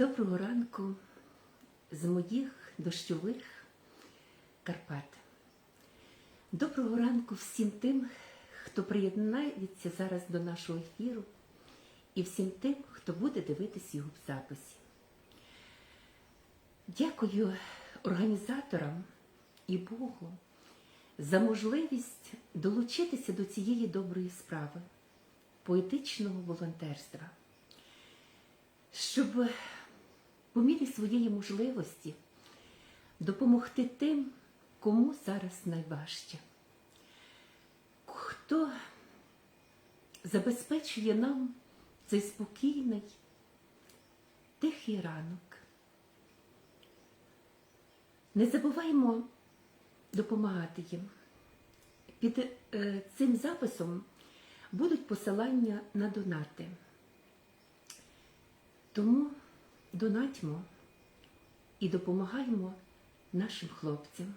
Доброго ранку з моїх дощових Карпат. Доброго ранку всім тим, хто приєднається зараз до нашого ефіру, і всім тим, хто буде дивитись його в записі. Дякую організаторам і Богу за можливість долучитися до цієї доброї справи, поетичного волонтерства щоб по мірі своєї можливості допомогти тим, кому зараз найважче, хто забезпечує нам цей спокійний, тихий ранок. Не забуваємо допомагати їм. Під е, цим записом будуть посилання на донати. Тому донатьмо і допомагаємо нашим хлопцям.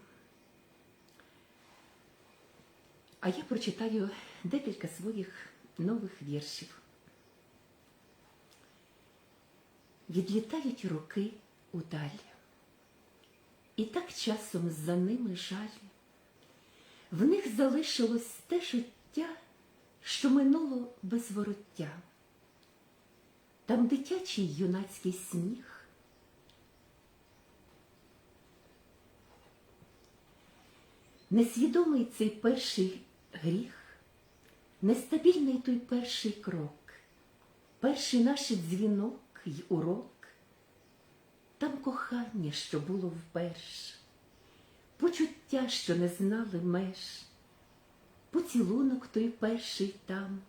А я прочитаю декілька своїх нових віршів. Відлітають роки удалі, і так часом за ними жаль. В них залишилось те життя, що минуло без вороття. Там дитячий юнацький сміх. Несвідомий цей перший гріх, нестабільний той перший крок, перший наш дзвінок й урок, там кохання, що було вперше, почуття, що не знали меж, поцілунок той перший там,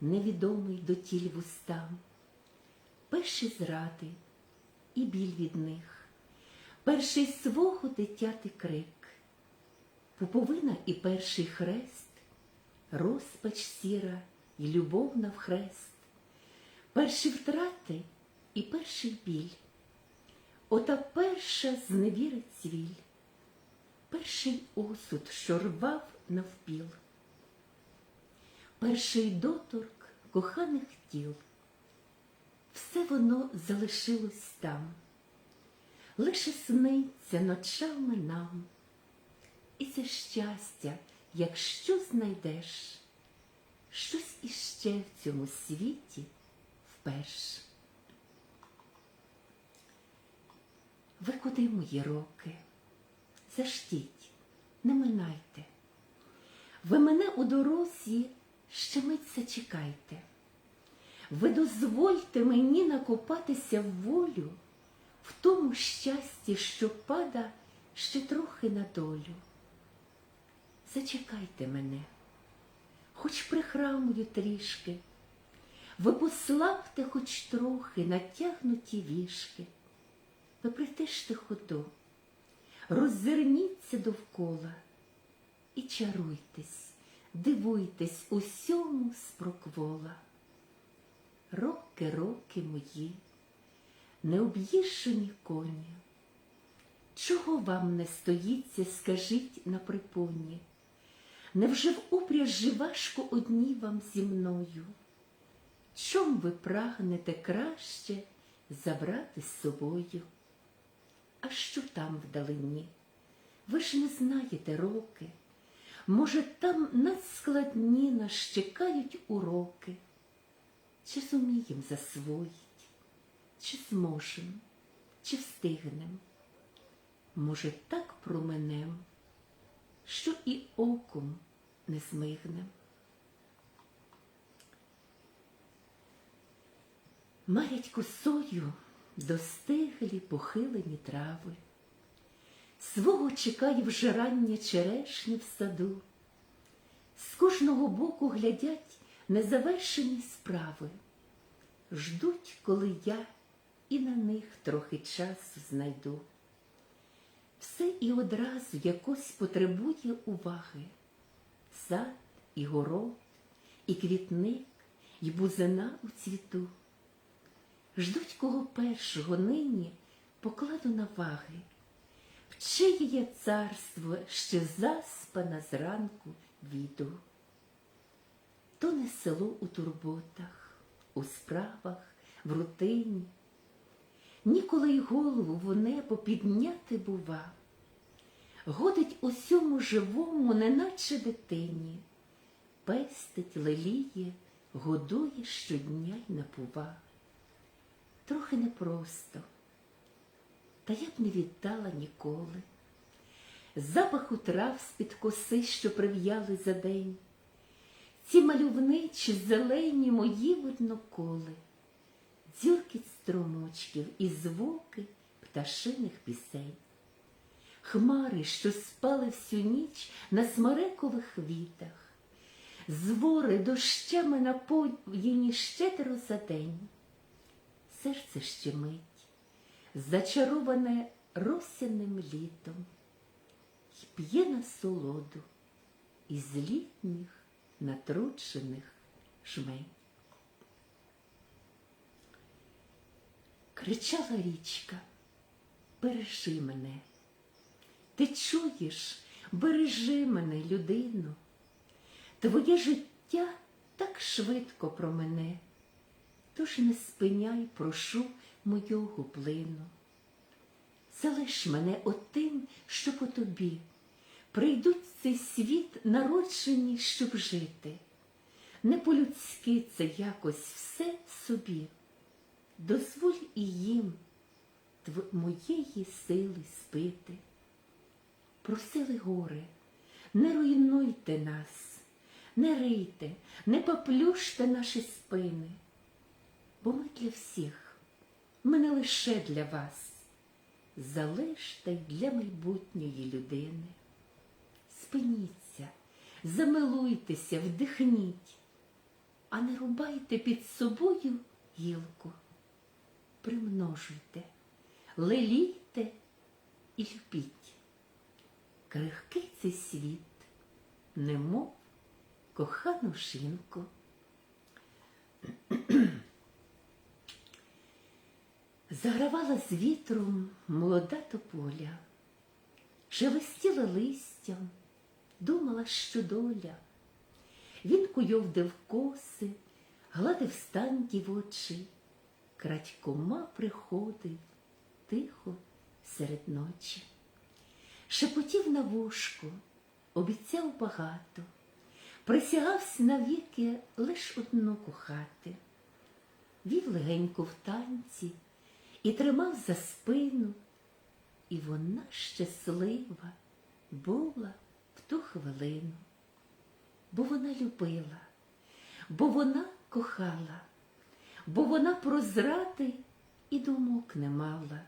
невідомий до тіль вустам перші зради і біль від них, перший свого дитяти крик, пуповина і перший хрест, розпач сіра і любов навхрест, перші втрати і перший біль, ота перша зневіри цвіль, перший осуд, що рвав навпіл, перший доторк коханих тіл все воно залишилось там, лише сниться ночами нам. І це щастя, якщо знайдеш щось іще в цьому світі вперше. Ви куди мої роки? Заштіть, не минайте. Ви мене у дорозі ще мить зачекайте. Ви дозвольте мені накопатися в волю в тому щасті, що пада ще трохи на долю. Зачекайте мене, хоч прихрамую трішки, ви послабте хоч трохи натягнуті вішки, ви притиште ходу, роззирніться довкола і чаруйтесь, дивуйтесь усьому спроквола роки, мої, необ'їжджені коні. Чого вам не стоїться, скажіть на припоні? Невже в упряжі важко одні вам зі мною? Чом ви прагнете краще забрати з собою? А що там вдалині? Ви ж не знаєте роки. Може, там надскладні нас чекають уроки. Чи зумієм засвоїть, чи зможем, чи встигнем? Може, так променем, що і оком не змигнем. Марять косою достиглі похилені трави, свого чекає вже рання черешні в саду, з кожного боку глядять незавершені справи, ждуть, коли я і на них трохи часу знайду. Все і одразу якось потребує уваги сад і город, і квітник, і бузина у цвіту. Ждуть кого першого нині покладу на ваги, в чиє царство ще заспана зранку війду то не село у турботах, у справах, в рутині. ніколи й голову в небо підняти бува. Годить усьому живому, неначе дитині, пестить, леліє, годує щодня й напува. Трохи непросто, та я б не віддала ніколи. Запаху трав з-під коси, що прив'яли за день. Ці мальовничі зелені мої видно коли, дзюркіт струмочків і звуки пташиних пісень. Хмари, що спали всю ніч на смерекових вітах, звори дощами напоїні щедро за день. Серце щемить, зачароване росяним літом, й п'є насолоду із літніх натруджених жмень. Кричала річка, бережи мене. Ти чуєш, бережи мене, людину. Твоє життя так швидко про мене, тож не спиняй, прошу мойого плину. Залиш мене отим, що по тобі прийдуть в цей світ народжені, щоб жити. Не по-людськи це якось все собі. Дозволь і їм моєї сили спити. Просили гори, не руйнуйте нас, не рийте, не поплюште наші спини, бо ми для всіх, ми не лише для вас, залиште й для майбутньої людини. Спиніться, замилуйтеся, вдихніть, а не рубайте під собою гілку. Примножуйте, лелійте і любіть. Крихкий цей світ, немов кохану жінку. Загравала з вітром молода тополя, шелестіла листям, думала, що доля. Він куйовдив коси, гладив станькі в очі, крадькома приходив тихо серед ночі. Шепотів на вушку, обіцяв багато, присягався навіки лиш одну кохати, вів легенько в танці і тримав за спину, і вона щаслива була ту хвилину, бо вона любила, бо вона кохала, бо вона про зради і думок не мала.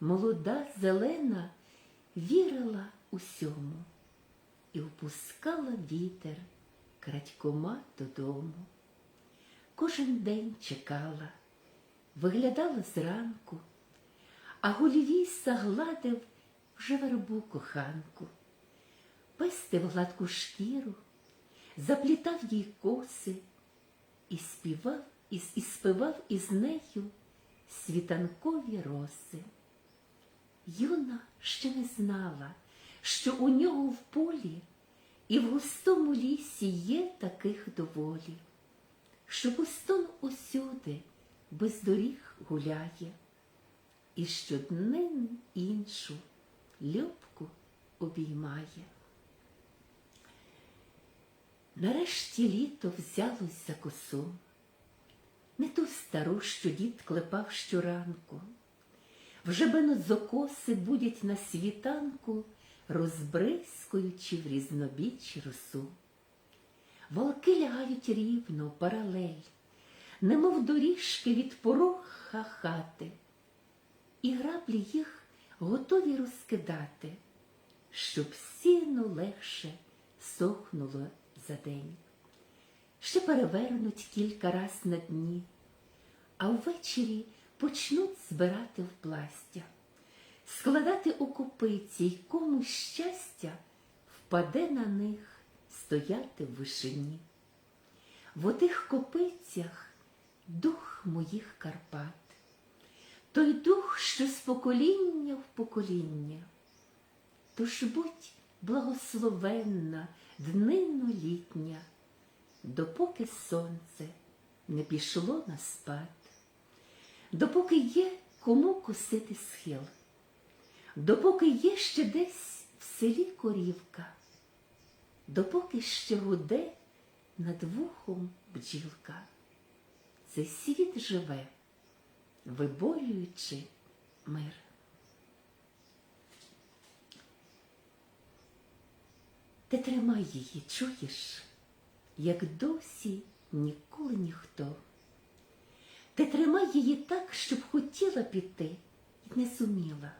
Молода зелена вірила усьому і впускала вітер крадькома додому. Кожен день чекала, виглядала зранку, а голівіса гладив вже вербу коханку, пестив гладку шкіру, заплітав їй коси і співав і, і співав із нею світанкові роси. Юна ще не знала, що у нього в полі і в густому лісі є таких доволі, що пустон усюди без доріг гуляє, і щоднину іншу любку обіймає. Нарешті літо взялось за косу, не ту стару, що дід клепав щоранку. Вже бензокоси будять на світанку, розбризкуючи в різнобіч росу. Волки лягають рівно, паралель, немов доріжки від порога хати, і граблі їх готові розкидати, щоб сіно легше сохнуло за день. Ще перевернуть кілька раз на дні, а ввечері почнуть збирати в пластя, складати у копиці, й кому щастя впаде на них стояти в вишині. В отих копицях дух моїх Карпат, той дух, що з покоління в покоління. Тож будь благословенна днину літня, допоки сонце не пішло на спад допоки є кому косити схил, допоки є ще десь в селі корівка, допоки ще гуде над вухом бджілка. Цей світ живе, виборюючи мир. Ти тримай її, чуєш, як досі ніколи ніхто. Ти тримай її так, щоб хотіла піти і не зуміла.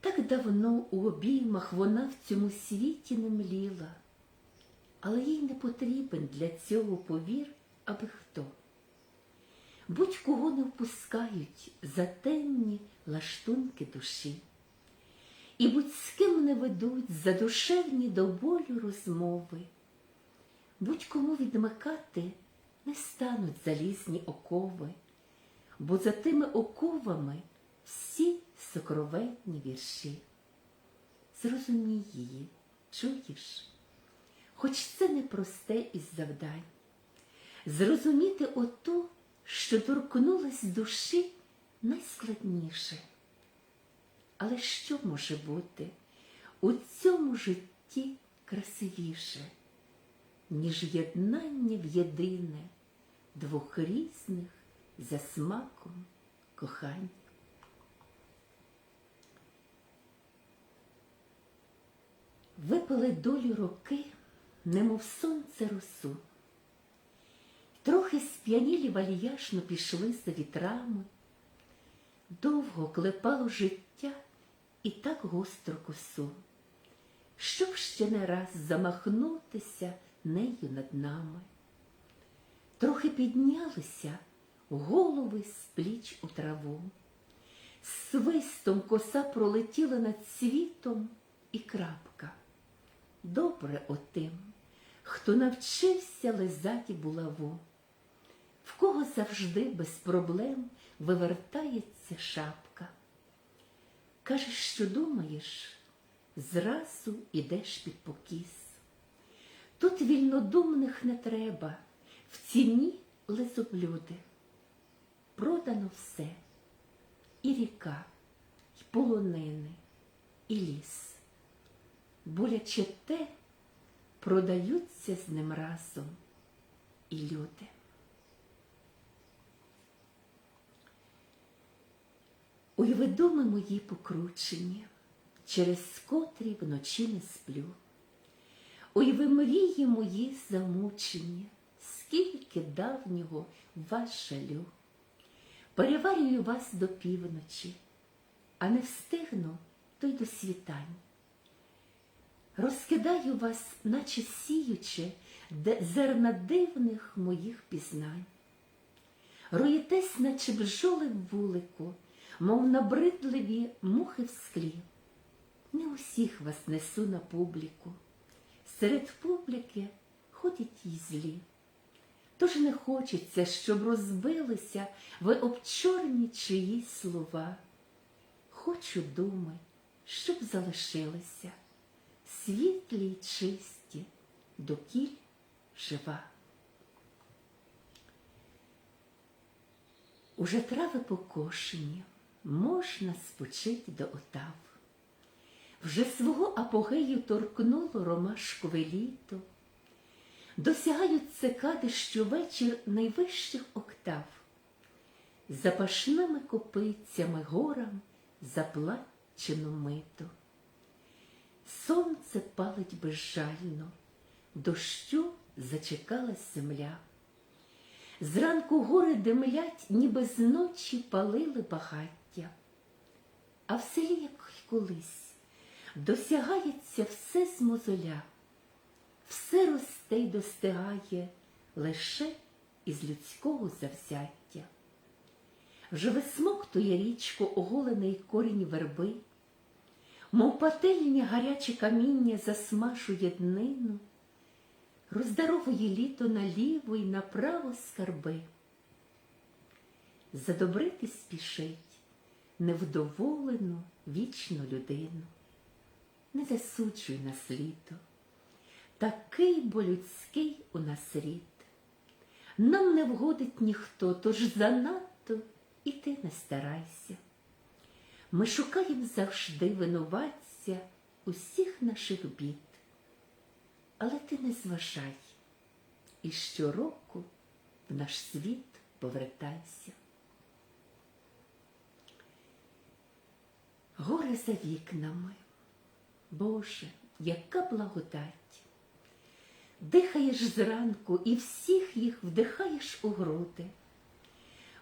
Так давно у обіймах вона в цьому світі не мліла, але їй не потрібен для цього повір, аби хто. Будь-кого не впускають за темні лаштунки душі, і будь з ким не ведуть задушевні до болю розмови, будь-кому відмикати не стануть залізні окови, бо за тими оковами всі сокровенні вірші. Зрозумій її, чуєш, хоч це непросте із завдань. Зрозуміти оту, що торкнулась душі найскладніше. Але що може бути у цьому житті красивіше, ніж єднання в єдине двох різних за смаком кохань? Випали долю роки, немов сонце росу. Трохи сп'янілі вальяжно пішли за вітрами, довго клепало життя і так гостро косу, щоб ще не раз замахнутися нею над нами. Трохи піднялися голови з пліч у траву, свистом коса пролетіла над світом і крапка. Добре отим, хто навчився лизати булаву, в кого завжди без проблем вивертається шапка. Кажеш, що думаєш, зразу ідеш під покіс. Тут вільнодумних не треба, в ціні лизоблюди. Продано все, і ріка, і полонини, і ліс. Боляче те, продаються з ним разом і люди. Ой, відоми мої покручені, через котрі вночі не сплю. Ой, ви мрії мої замучені, скільки давнього вас жалю. Переварюю вас до півночі, а не встигну, то й до світань. Розкидаю вас, наче сіючи, зерна дивних моїх пізнань. Роїтесь, наче бджоли в вулику, мов набридливі мухи в склі. Не усіх вас несу на публіку. Серед публіки ходять й злі. Тож не хочеться, щоб розбилися ви об чорні чиї слова. Хочу думи, щоб залишилися світлі й чисті, докіль жива. Уже трави покошені, можна спочити до отав. Вже свого апогею торкнуло ромашкове літо, досягають цикади щовечір найвищих октав, запашними копицями горам заплачено мито. Сонце палить безжально, дощу зачекалась земля. Зранку гори димлять, ніби з ночі палили багаття. А в селі, як колись, досягається все з мозоля, все росте й достигає лише із людського завзяття. Вже висмоктує річку оголений корінь верби, мов пательні гаряче каміння засмажує днину, роздаровує літо наліво й направо скарби. Задобрити спішить невдоволену вічну людину. Не засуджуй нас літо, такий бо людський у нас рід. Нам не вгодить ніхто, тож занадто і ти не старайся. Ми шукаємо завжди винуватця усіх наших бід. Але ти не зважай, і щороку в наш світ повертайся. Горе за вікнами, Боже, яка благодать! Дихаєш зранку і всіх їх вдихаєш у груди.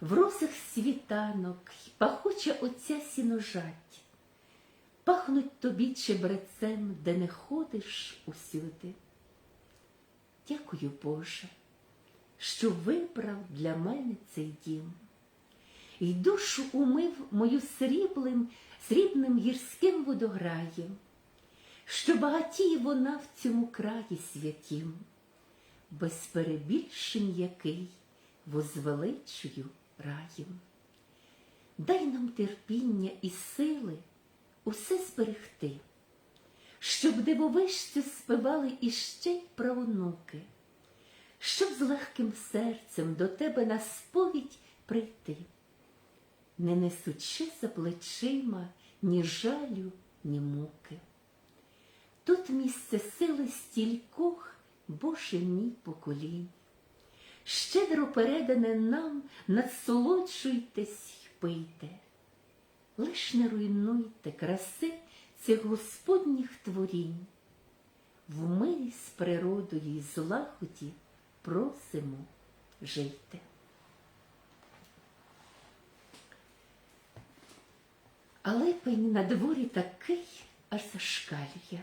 В росах світанок й пахуча оця сіножать, пахнуть тобі чебрецем, де не ходиш усюди. Дякую, Боже, що вибрав для мене цей дім. І душу умив мою сріблим, срібним гірським водограєм, що багатіє вона в цьому краї святім, без перебільшень який возвеличую раєм. Дай нам терпіння і сили усе зберегти, щоб дивовижцю співали іще й правонуки, щоб з легким серцем до тебе на сповідь прийти, не несучи за плечима ні жалю, ні муки. Тут місце сили стількох, Боже мій поколінь. Щедро передане нам, насолоджуйтесь й пийте, лиш не руйнуйте краси цих Господніх творінь. В мирі з природою й злагоді просимо жийте. А липень на дворі такий аж зашкалює,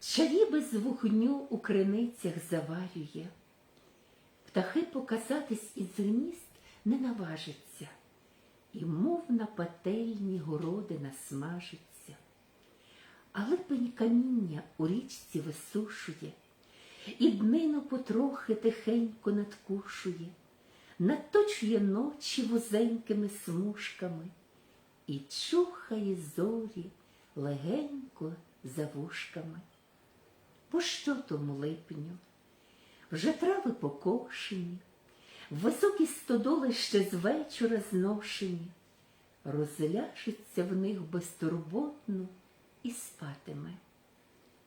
чаї без вогню у криницях заварює, птахи показатись із гнізд не наважиться, і мов на пательні городи насмажиться, а липень каміння у річці висушує, і днину потрохи тихенько надкушує, наточує ночі вузенькими смужками і чухає зорі легенько за вушками. По що тому липню? Вже трави покошені, високі стодоли ще з вечора зношені, розляжеться в них безтурботно і спатиме,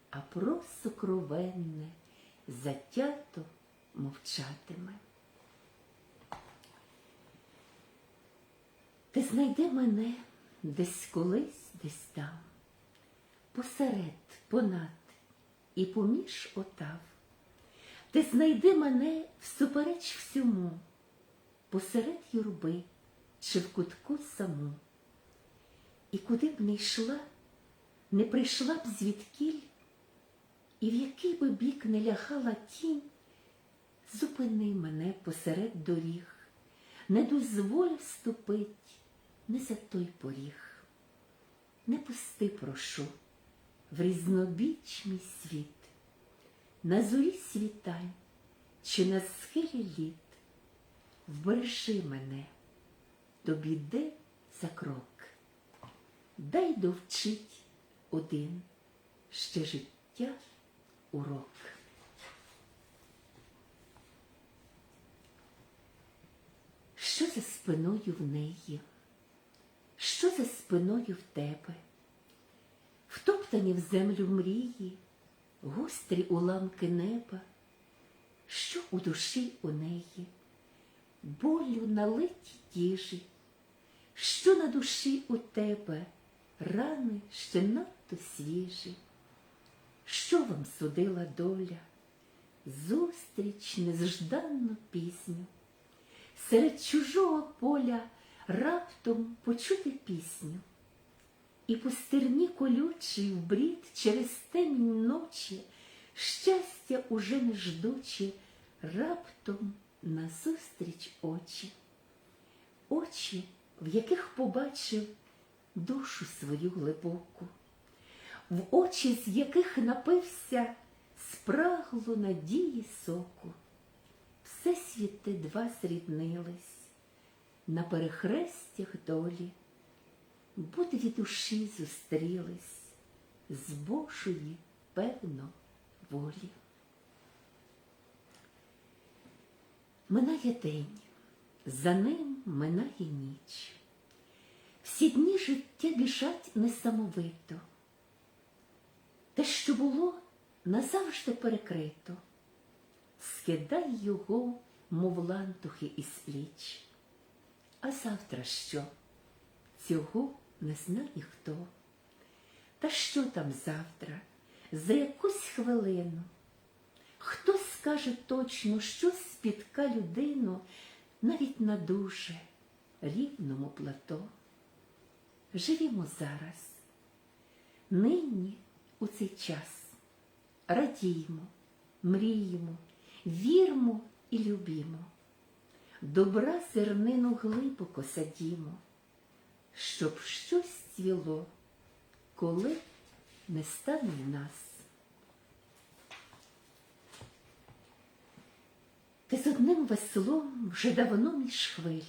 а просто кровенне затято мовчатиме. Ти знайди мене десь колись, десь там, посеред, понад і поміж отав. Ти знайди мене всупереч всьому, посеред юрби чи в кутку саму. І куди б не йшла, не прийшла б звідкіль, і в який би бік не лягала тінь, зупини мене посеред доріг, не дозволь вступить не за той поріг. Не пусти, прошу, в різнобіч мій світ, на зорі світань чи на схилі літ, вбережи мене до біди за крок, дай довчить один ще життя урок. Що за спиною в неї? Що за спиною в тебе? Втоптані в землю мрії, гострі уламки неба, що у душі у неї, болю налиті діжі, що на душі у тебе? Рани ще надто свіжі, що вам судила доля, зустріч незжданну пісню, серед чужого поля раптом почути пісню, і по стерні колючий в брід через темінь ночі, щастя уже не ждучи, раптом назустріч очі, очі, в яких побачив душу свою глибоку, в очі, з яких напився спрагло надії соку. Все світи два зріднились на перехрестях долі, бо дві душі зустрілись з Божої, певно, волі. Минає день, За ним минає ніч. Всі дні життя біжать несамовито. Те, що було, назавжди перекрито. Скидай його, мов лантухи із пліч. А завтра що? Цього не знає хто. Та що там завтра, за якусь хвилину? Хто скаже точно, що спітка людину навіть на дуже рівному плато? Живімо зараз, нині у цей час, радіємо, мріємо, вірмо і любімо, добра зернину глибоко садімо, щоб щось цвіло, коли не стане нас. Ти з одним веслом вже давно між хвиль,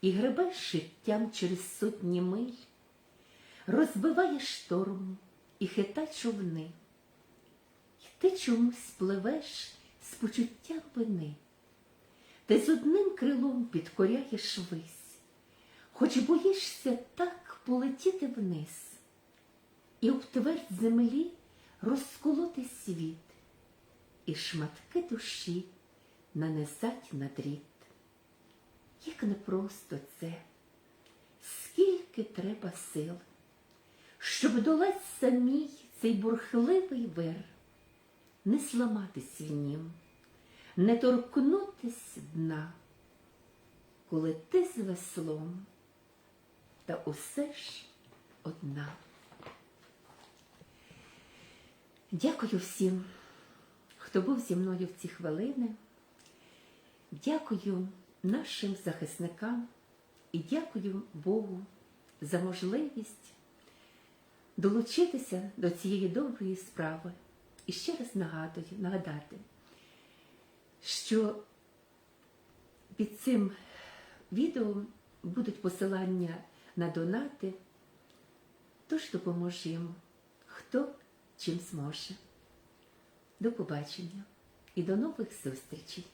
і гребеш життям через сотні миль, розбиваєш шторм і хита човни, І ти чомусь пливеш з почуттям вини, ти з одним крилом підкоряєш вись, хоч боїшся так полетіти вниз, і об твердь землі розколоти світ, і шматки душі нанесать на дріт. Як непросто це, скільки треба сил, щоб долать самій цей бурхливий вир, не зламатись в нім, не торкнутись дна, коли ти з веслом, та усе ж одна. Дякую всім, хто був зі мною в ці хвилини. Дякую нашим захисникам і дякую Богу за можливість долучитися до цієї доброї справи. І ще раз нагадую, нагадати, що під цим відео будуть посилання на донати, тож допоможемо, хто чим зможе. До побачення і до нових зустрічей!